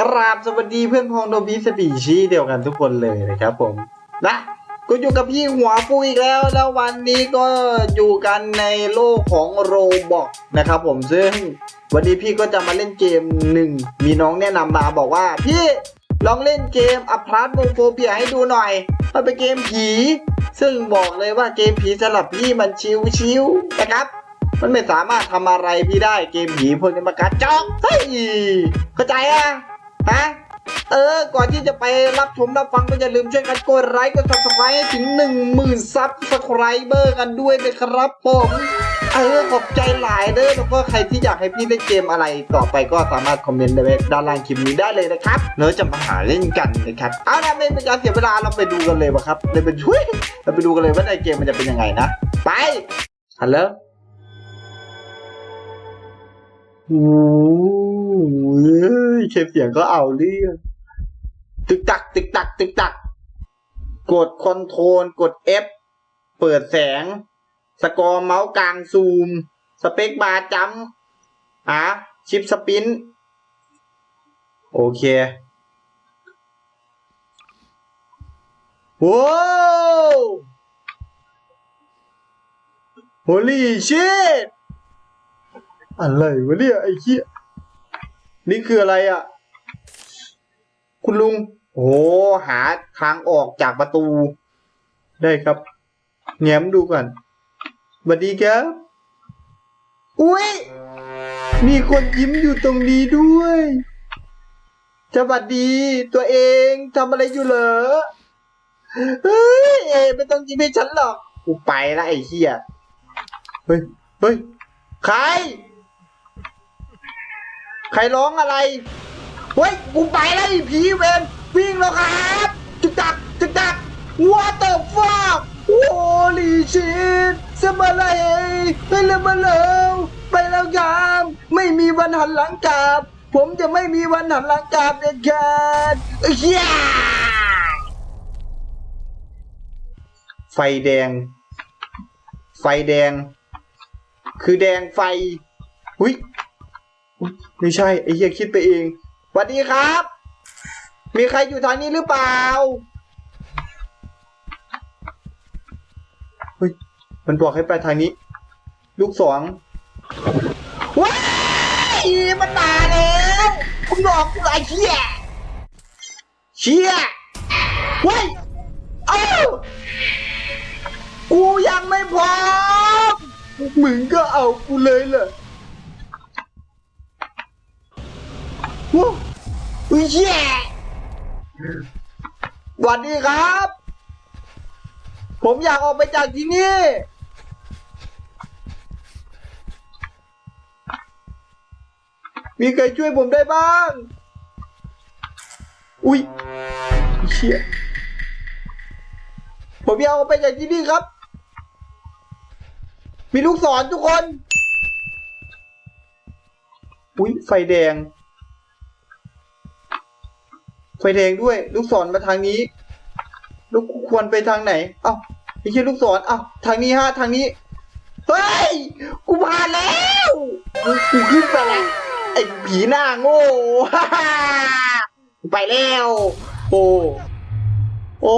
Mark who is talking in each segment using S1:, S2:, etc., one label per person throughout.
S1: กราบสวัสดีเพื่อนพ้องโนบิสปีชีเดียวกันทุกคนเลยนะครับผมนะก็อยู่กับพี่หัวฟูอีกแล้ว แล้ววันนี้ก็อยู่กันในโลกของโรบอกนะครับผมซึ่งวันนี้พี่ก็จะมาเล่นเกมหนึ่งมีน้องแนะนำมาบอกว่า พี่ลองเล่นเกมอัพพลัสโมโฟเบียให้ดูหน่อย มันเป็นเกมผี ซึ่งบอกเลยว่าเกมผีสำหรับพี่มันชิวๆนะครับมันไม่สามารถทำอะไรพี่ได้เกมผีพวกนี้มากระจอกเฮ้ยเข้าใจอะ ฮะเออ ก่อนที่จะไปรับชมรับฟังก็อย่าลืมช่วยกันกดไลค์กด subscribe ให้ถึง 1 0,000ซับสไครเบอร์กันด้วยนะครับผมเออขอบใจหลายเด้อแล้วก็ใครที่อยากให้พี่เล่นเกมอะไรต่อไปก็สามารถคอมเมนต์ในด้านล่างคลิปนี้ได้เลยนะครับแล้วจะมาหาเล่นกันนะครับเอาละไม่เป็นการเสียเวลาเราไปดูกันเลยว่ะครับเลยไปช่วยเราไปดูกันเลยว่าในเกมมันจะเป็นยังไงนะ ไปฮัลโหลโอ้ ยแค่เสียงก็เอาเรื่องตึกตัก ตึกตัก ตึกตัก กดคอนโทรลกด F เปิดแสง สกอร์เมาส์กลางซูม สเปคบาร์จัมอะชิปสปิน โอเคว้าว Holy shit อะไรวะเนี่ยไอ้เหี้ย นี่คืออะไรอะ คุณลุง โอ้หาทางออกจากประตู ได้ครับ แง้มดูก่อนสวัสดีครับ อุ้ย มีคนยิ้มอยู่ตรงนี้ด้วยสวัสดีตัวเองทำอะไรอยู่เหรอ เฮ้ยเอยไม่ต้องยิ้มให้ฉันหรอก กูไปละไอ้เหี้ย เฮ้ย เฮ้ย ใคร ใครร้องอะไร เฮ้ย กูไปแล้วไอ้ผีเวนวิ่งแล้วครับจึกตักจึกตัก What the fuck Holy shit สมาเลยไปแล้วมาแล้วไปแล้วครับไม่มีวันหันหลังกลับ ผมจะไม่มีวันหันหลังกลับเด็ดขาดเฮียไฟแดง ไฟแดง คือแดงไฟหุยอุ๊ย ไม่ใช่ไอ้เหี้ยคิดไปเองสวัสดีครับ มีใครอยู่ทางนี้หรือเปล่าเฮ้ยมันบอกให้ไปทางนี้ ลูกสองว้ายมันมาแล้วคุณบอกกูไอ้เหี้ยเชี่ยเฮ้ยเอ้ากูยังไม่พร้อมมึงก็เอากูเลยเหรอ อุ้ยแย่สวัสดีครับ ผมอยากออกไปจากที่นี่ มีใครช่วยผมได้บ้าง อุ้ยเชี่ยผมอยากออกไปจากที่นี่ครับ มีลูกศรทุกคน อุ้ยไฟแดง ไฟแดงด้วย ลูกศรมาทางนี้ ลูกควรไปทางไหน เอ้าไม่ใช่ลูกศรเอ้าทางนี้ฮะทางนี้ เฮ้ย กูผ่านแล้วกูขึ้นไปแล้วไอ้ผีหน้าโง่ไปแล้ว โอ้โอ้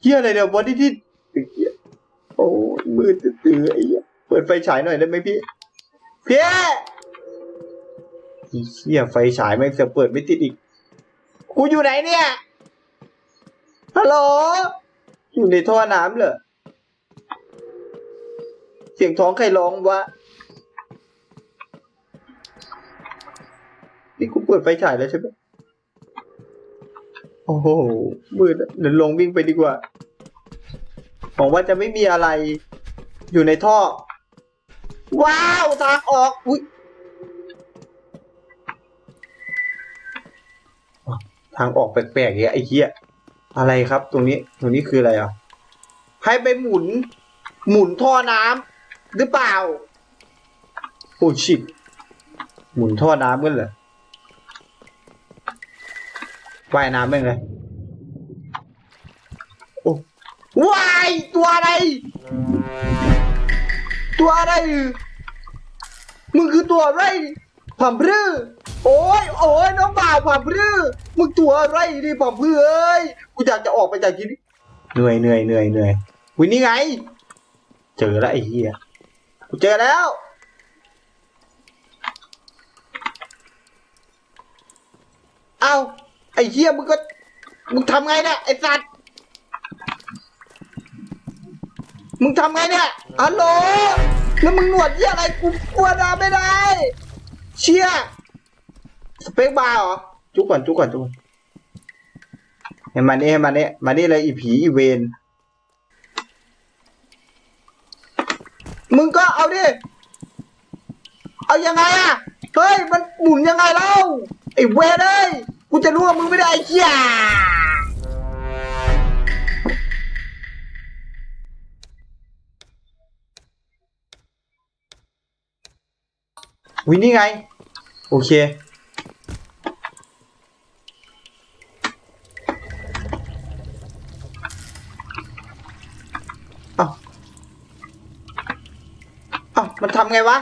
S1: เฮียอะไรเดี๋ยวบอดี้ที่เหี้ยโอ้มืดตื้อไอ้เหี้ยเปิดไฟฉายหน่อยได้ไหมพี่พี่เฮียไฟฉายแม่งจะเปิดไม่ติดอีก กูอยู่ไหนเนี่ย ฮัลโหล อยู่ในท่อน้ำเหรอ เสียงท้องใครร้องวะ นี่กูเปิดไฟฉายแล้วใช่ไหมโอ้โห มืดอเดี๋ยวลงวิ่งไปดีกว่าหวังว่าจะไม่มีอะไรอยู่ในท่อ ว้าว ทางออก อุ้ย ทางออกแปลกๆอย่างไอ้เหี้ยอะไรครับ ตรงนี้ตรงนี้คืออะไรอะให้ไปหมุน หมุนท่อน้ำหรือเปล่าโอ้ชิบหมุนท่อน้ำกันเหรอว่ายน้ำเป็นไงโอ้ว่ายตัวอะไร ตัวอะไร มึงคือตัวอะไรผัมรือ โอ้ยโอ้ยน้องบ่าวผัมพรือมึงตัวอะไรดิผัมพรือเอ้ยกูอยากจะออกไปจากที่นี่เหนื่อยเหนื่อยเหนื่อยเหนื่อยวินี่ไง เจอแล้วไอ้เหี้ยกูเจอแล้วเอาไอ้เหี้ยมึงก็มึงทำไงเนี่ยไอ้สัตว์มึงทำไงเนี่ยฮัลโหลแล้วมึงหนวดเหี้ยอะไรกูกลัวดาไม่ได้ เชี่ย สเปกบาร์เหรอ จุกก่อนจุกก่อนจุกก่อนเห็นมานี่เห็นมานี่มานี่เลยอีผีอีเวนมึงก็เอาดิ เอายังไงอะเฮ้ย มันหมุนยังไงเล่าไอ้เวรเอ้ยกูจะรู้ว่ามึงไม่ได้ไอ้เหี้ยวินี่ไง โอเค เอ้าเอ้ามัน ทำไงวะ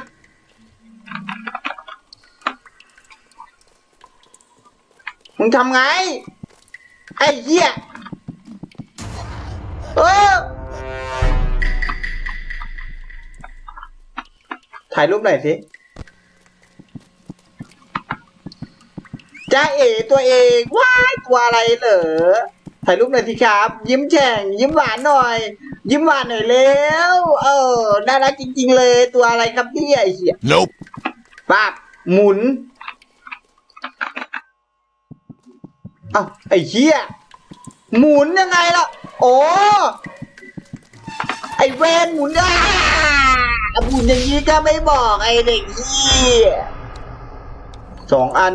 S1: มึงทำไง ไอ้เหี้ย เออ ถ่ายรูปหน่อยสิจ้าเอตัวเองว้ายตัวอะไรเหรอถ่ายรูปหน่อยสิครับ ยิ้มแฉ่งยิ้มหวานหน่อย ยิ้มหวานหน่อยเร็วเออ น่ารักจริง ๆ เลย ตัวอะไรครับเนี่ยไอ้เหี้ย
S2: Nope.
S1: ป้าบหมุนอ้าวไอ้เหี้ย หมุนยังไงล่ะ โอ้ไอ้เวนหมุนอ่าหมุนอย่างนี้ก็ไม่บอกไอ้เด็กเหี้ยสองอัน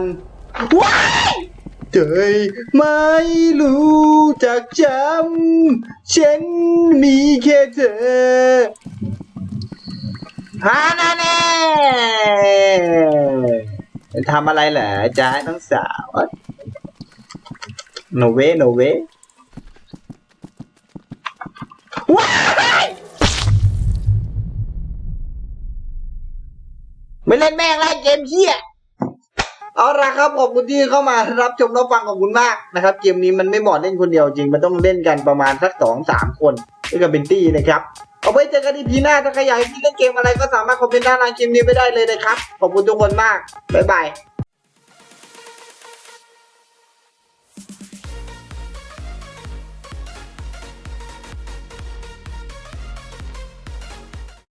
S1: ว้าย เจยไม่รู้จักจำฉันมีแค่เธอฮานาเน่ทำอะไรเหรอจ๊ะน้องสาวโนเวโนเวว้ายไม่เล่นแม่งไล่เกมเฮีย เอาละครับขอบคุณที่เข้ามารับชมรับฟังขอบคุณมากนะครับ เกมนี้มันไม่เหมาะเล่นคนเดียวจริง มันต้องเล่นกันประมาณสักสองสามคนด้วยกันเป็นตี้นะครับ เอาไว้เจอกันอีพีหน้าถ้าใครอยากให้พี่เล่นเกมอะไรก็สามารถคอมเมนต์ด้านล่างเกมนี้ไปได้เลยนะครับ ขอบคุณทุกคนมาก บ๊ายบาย